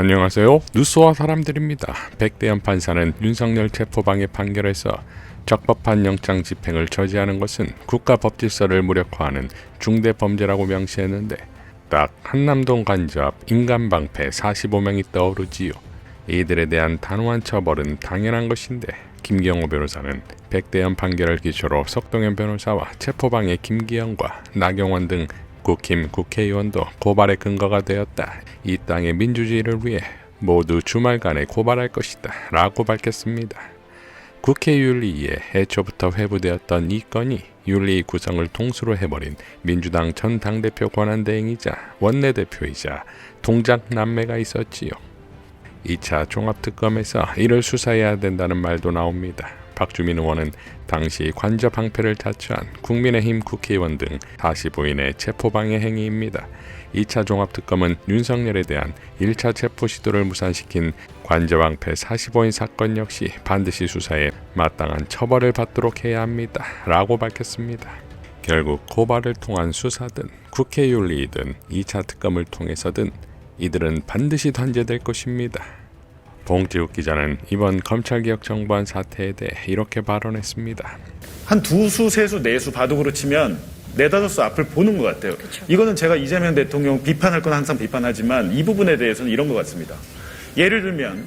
안녕하세요. 뉴스와 사람들입니다. 백대현 판사는 윤석열 체포방해 판결에서 적법한 영장 집행을 저지하는 것은 국가 법질서를 무력화하는 중대 범죄라고 명시했는데 딱 한남동 간접 인간 방패 45명이 떠오르지요. 이들에 대한 단호한 처벌은 당연한 것인데 김경호 변호사는 백대현 판결을 기초로 석동현 변호사와 체포방해 김기현과 나경원 등 국힘 국회의원도 고발의 근거가 되었다. 이 땅의 민주주의를 위해 모두 주말간에 고발할 것이다. 라고 밝혔습니다. 국회 윤리위에 애초부터 회부되었던 이 건이 윤리 구성을 통수로 해버린 민주당 전 당대표 권한대행이자 원내대표이자 동작 남매가 있었지요. 2차 종합특검에서 이를 수사해야 된다는 말도 나옵니다. 박주민 의원은 당시 관저 방패를 자처한 국민의힘 국회의원 등 45인의 체포방해 행위입니다. 2차 종합특검은 윤석열에 대한 1차 체포 시도를 무산시킨 관저방패 45인 사건 역시 반드시 수사에 마땅한 처벌을 받도록 해야 합니다. 라고 밝혔습니다. 결국 고발을 통한 수사든 국회 윤리이든 2차 특검을 통해서든 이들은 반드시 단죄될 것입니다. 봉지욱 기자는 이번 검찰개혁 정부안 사태에 대해 이렇게 발언했습니다. 한 두 수, 세 수, 네 수 바둑으로 치면 네다섯 수 앞을 보는 것 같아요. 이거는 제가 이재명 대통령 비판할 건 항상 비판하지만 이 부분에 대해서는 이런 것 같습니다. 예를 들면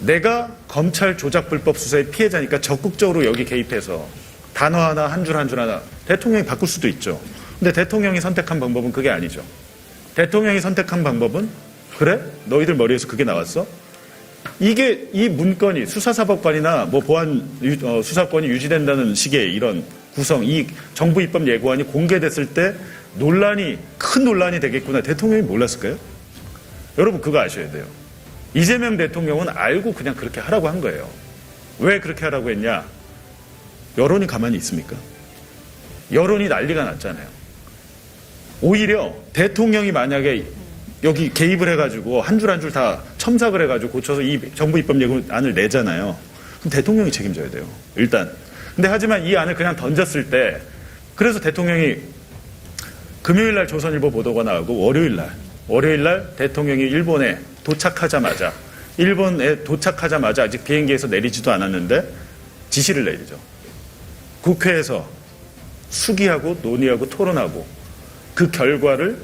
내가 검찰 조작 불법 수사의 피해자니까 적극적으로 여기 개입해서 단어 하나 한 줄 한줄 하나 대통령이 바꿀 수도 있죠. 근데 대통령이 선택한 방법은 그게 아니죠. 대통령이 선택한 방법은 그래? 너희들 머리에서 그게 나왔어? 이게 이 문건이 수사사법관이나 뭐 보안 유- 어, 수사권이 유지된다는 식의 이런 구성, 이 정부 입법 예고안이 공개됐을 때 논란이 큰 논란이 되겠구나 대통령이 몰랐을까요? 여러분 그거 아셔야 돼요. 이재명 대통령은 알고 그냥 그렇게 하라고 한 거예요. 왜 그렇게 하라고 했냐? 여론이 가만히 있습니까? 여론이 난리가 났잖아요. 오히려 대통령이 만약에 여기 개입을 해가지고 한 줄 한 줄 다 첨삭을 해가지고 고쳐서 이 정부 입법 예고안을 내잖아요. 그럼 대통령이 책임져야 돼요. 일단. 근데 하지만 이 안을 그냥 던졌을 때 그래서 대통령이 금요일 날 조선일보 보도가 나오고 월요일 날 월요일 날 대통령이 일본에 도착하자마자 일본에 도착하자마자 아직 비행기에서 내리지도 않았는데 지시를 내리죠. 국회에서 수기하고 논의하고 토론하고 그 결과를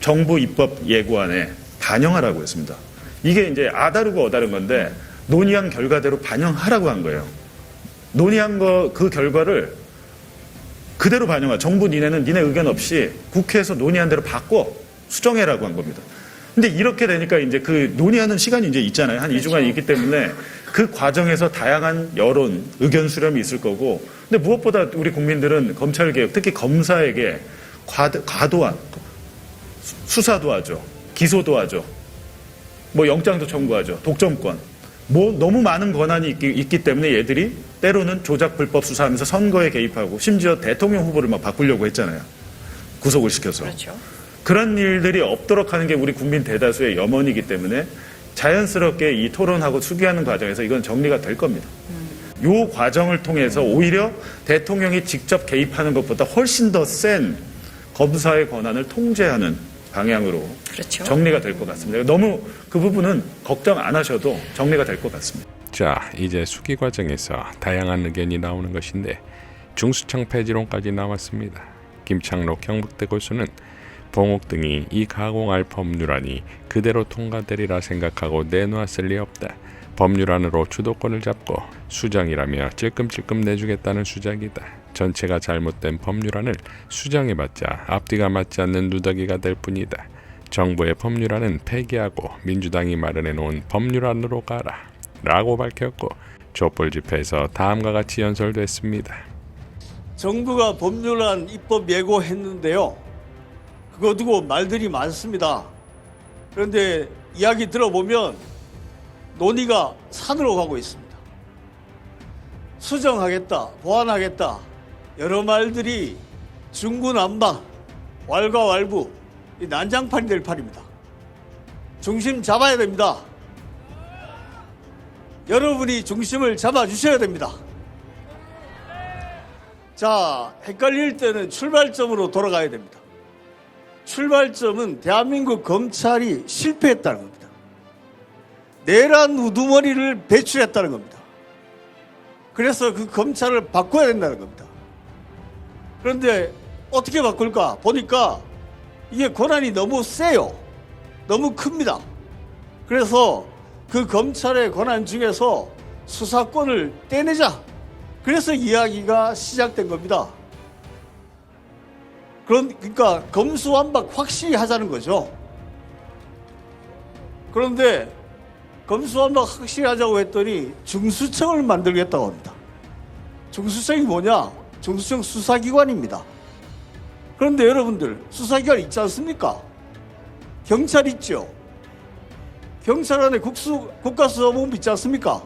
정부 입법 예고안에 반영하라고 했습니다. 이게 이제 아다르고 어다른 건데 논의한 결과대로 반영하라고 한 거예요. 논의한 거 그 결과를 그대로 반영하. 정부 니네는 니네 의견 없이 국회에서 논의한 대로 바꿔 수정해라고 한 겁니다. 근데 이렇게 되니까 이제 그 논의하는 시간이 이제 있잖아요. 한 2주간 있기 때문에 그 과정에서 다양한 여론, 의견 수렴이 있을 거고. 근데 무엇보다 우리 국민들은 검찰 개혁, 특히 검사에게 과도, 과도한 수- 수사도 하죠. 기소도 하죠. 뭐 영장도 청구하죠. 독점권. 뭐 너무 많은 권한이 있기, 있기 때문에 얘들이 때로는 조작 불법 수사하면서 선거에 개입하고 심지어 대통령 후보를 막 바꾸려고 했잖아요. 구속을 시켜서. 그렇죠. 그런 일들이 없도록 하는 게 우리 국민 대다수의 염원이기 때문에 자연스럽게 이 토론하고 수기하는 과정에서 이건 정리가 될 겁니다. 요 과정을 통해서 오히려 대통령이 직접 개입하는 것보다 훨씬 더 센 검사의 권한을 통제하는 방향으로 그렇죠. 정리가 될 것 같습니다. 너무 그 부분은 걱정 안 하셔도 정리가 될 것 같습니다. 자, 이제 수기 과정에서 다양한 의견이 나오는 것인데 중수청 폐지론까지 나왔습니다. 김창록 경북대 교수는 봉옥 등이 이 가공할 법률안이 그대로 통과되리라 생각하고 내놓았을 리 없다. 법률안으로 주도권을 잡고 수정이라며 찔끔찔끔 내주겠다는 수작이다. 전체가 잘못된 법률안을 수정해봤자 앞뒤가 맞지 않는 누더기가 될 뿐이다. 정부의 법률안은 폐기하고 민주당이 마련해 놓은 법률안으로 가라. 라고 밝혔고 촛불 집회에서 다음과 같이 연설됐습니다. 정부가 법률안 입법 예고했는데요. 그거 두고 말들이 많습니다. 그런데 이야기 들어보면 논의가 산으로 가고 있습니다. 수정하겠다, 보완하겠다, 여러 말들이 중구난방, 왈가왈부, 이 난장판이 될 판입니다. 중심 잡아야 됩니다. 여러분이 중심을 잡아주셔야 됩니다. 자, 헷갈릴 때는 출발점으로 돌아가야 됩니다. 출발점은 대한민국 검찰이 실패했다는 겁니다. 내란 우두머리를 배출했다는 겁니다. 그래서 그 검찰을 바꿔야 된다는 겁니다. 그런데 어떻게 바꿀까? 보니까 이게 권한이 너무 세요. 너무 큽니다. 그래서 그 검찰의 권한 중에서 수사권을 떼내자. 그래서 이야기가 시작된 겁니다. 그러니까 검수완박 확실히 하자는 거죠. 그런데 검수완박 확실히 하자고 했더니 중수청을 만들겠다고 합니다. 중수청이 뭐냐? 중수청 수사기관입니다. 그런데 여러분들 수사기관 있지 않습니까? 경찰 있죠. 경찰 안에 국수, 국가수사본부 있지 않습니까?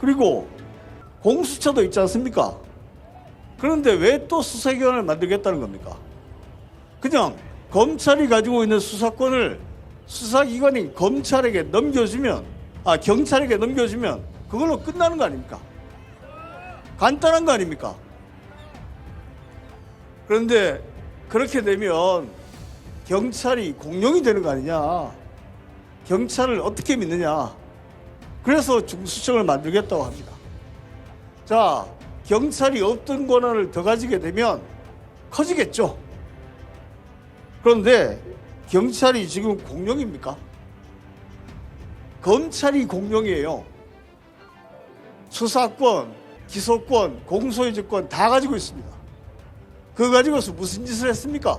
그리고 공수처도 있지 않습니까? 그런데 왜 또 수사기관을 만들겠다는 겁니까? 그냥 검찰이 가지고 있는 수사권을 수사기관이 검찰에게 넘겨주면, 아, 경찰에게 넘겨주면 그걸로 끝나는 거 아닙니까? 간단한 거 아닙니까? 그런데 그렇게 되면 경찰이 공룡이 되는 거 아니냐? 경찰을 어떻게 믿느냐? 그래서 중수청을 만들겠다고 합니다. 자, 경찰이 어떤 권한을 더 가지게 되면 커지겠죠. 그런데 경찰이 지금 공룡입니까? 검찰이 공룡이에요. 수사권, 기소권, 공소유지권 다 가지고 있습니다. 그거 가지고서 무슨 짓을 했습니까?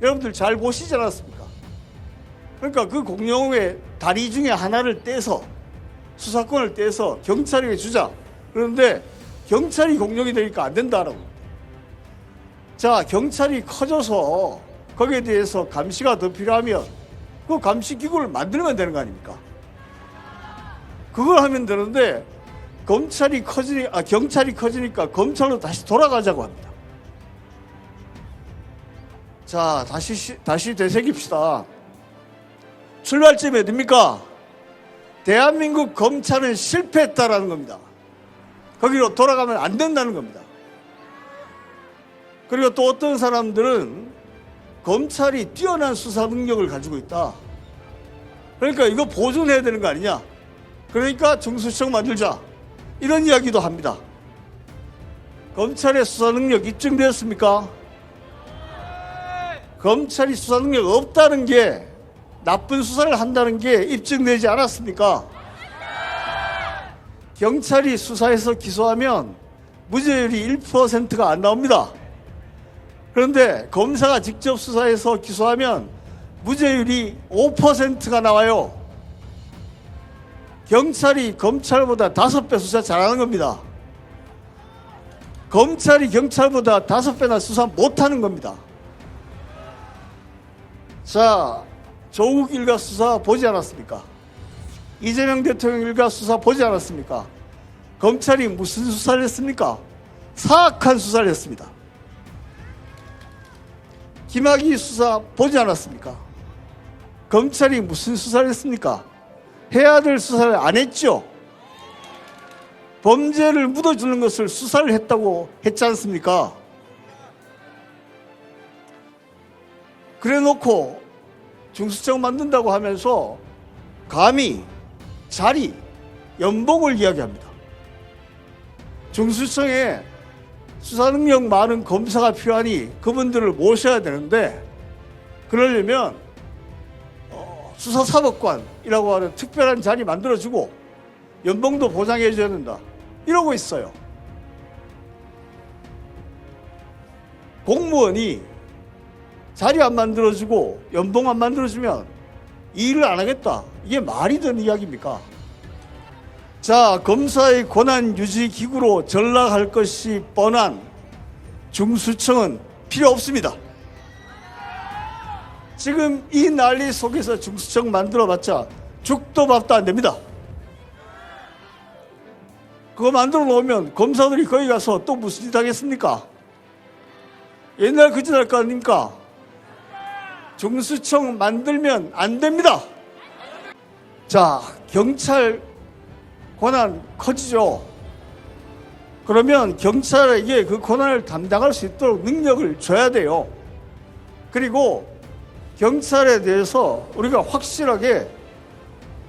여러분들 잘 보시지 않았습니까? 그러니까 그 공룡의 다리 중에 하나를 떼서 수사권을 떼서 경찰에게 주자. 그런데 경찰이 공룡이 되니까 안 된다라고. 자, 경찰이 커져서 거기에 대해서 감시가 더 필요하면 그 감시 기구를 만들면 되는 거 아닙니까? 그걸 하면 되는데 검찰이 커지니 아 경찰이 커지니까 검찰로 다시 돌아가자고 합니다. 자, 다시 시- 다시 되새깁시다. 출발점이 어딥니까? 대한민국 검찰은 실패했다라는 겁니다. 거기로 돌아가면 안 된다는 겁니다. 그리고 또 어떤 사람들은 검찰이 뛰어난 수사 능력을 가지고 있다. 그러니까 이거 보존해야 되는 거 아니냐? 그러니까 중수청 만들자. 이런 이야기도 합니다. 검찰의 수사 능력 입증되었습니까? 검찰이 수사 능력 없다는 게 나쁜 수사를 한다는 게 입증되지 않았습니까? 경찰이 수사해서 기소하면 무죄율이 1%가 안 나옵니다. 그런데 검사가 직접 수사해서 기소하면 무죄율이 5%가 나와요. 경찰이 검찰보다 다섯 배 수사 잘하는 겁니다. 검찰이 경찰보다 다섯 배나 수사 못하는 겁니다. 자, 조국 일가 수사 보지 않았습니까? 이재명 대통령 일가 수사 보지 않았습니까? 검찰이 무슨 수사를 했습니까? 사악한 수사를 했습니다. 김학의 수사 보지 않았습니까? 검찰이 무슨 수사를 했습니까? 해야 될 수사를 안 했죠. 범죄를 묻어주는 것을 수사를 했다고 했지 않습니까? 그래 놓고 중수청 만든다고 하면서 감히 자리, 연봉을 이야기합니다. 중수청에 수사 능력 많은 검사가 필요하니 그분들을 모셔야 되는데 그러려면 어, 수사사법관이라고 하는 특별한 자리 만들어주고 연봉도 보장해 줘야 된다. 이러고 있어요. 공무원이 자리 안 만들어주고 연봉 안 만들어주면 일을 안 하겠다. 이게 말이 되는 이야기입니까? 자, 검사의 권한 유지 기구로 전락할 것이 뻔한 중수청은 필요 없습니다. 지금 이 난리 속에서 중수청 만들어봤자 죽도 밥도 안 됩니다. 그거 만들어 놓으면 검사들이 거기 가서 또 무슨 짓 하겠습니까? 옛날 그짓 할거 아닙니까? 중수청 만들면 안 됩니다. 자, 경찰 권한 커지죠. 그러면 경찰에게 그 권한을 담당할 수 있도록 능력을 줘야 돼요. 그리고 경찰에 대해서 우리가 확실하게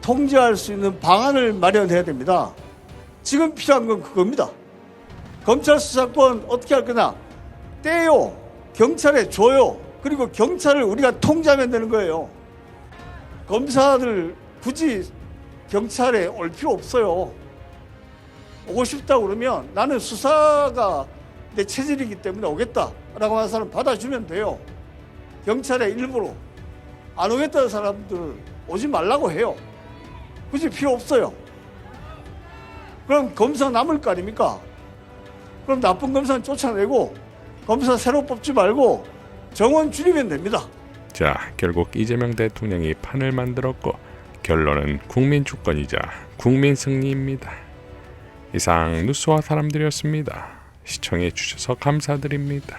통제할 수 있는 방안을 마련해야 됩니다. 지금 필요한 건 그겁니다. 검찰 수사권 어떻게 할 거냐? 떼요. 경찰에 줘요. 그리고 경찰을 우리가 통제하면 되는 거예요. 검사들 굳이 경찰에 올 필요 없어요. 오고 싶다 그러면 나는 수사가 내 체질이기 때문에 오겠다라고 하는 사람 받아주면 돼요. 경찰에 일부러 안 오겠다는 사람들 오지 말라고 해요. 굳이 필요 없어요. 그럼 검사 남을 거 아닙니까? 그럼 나쁜 검사는 쫓아내고 검사 새로 뽑지 말고 정원 줄이면 됩니다. 자, 결국 이재명 대통령이 판을 만들었고 결론은 국민 주권이자 국민 승리입니다. 이상 뉴스와 사람들이었습니다. 시청해 주셔서 감사드립니다.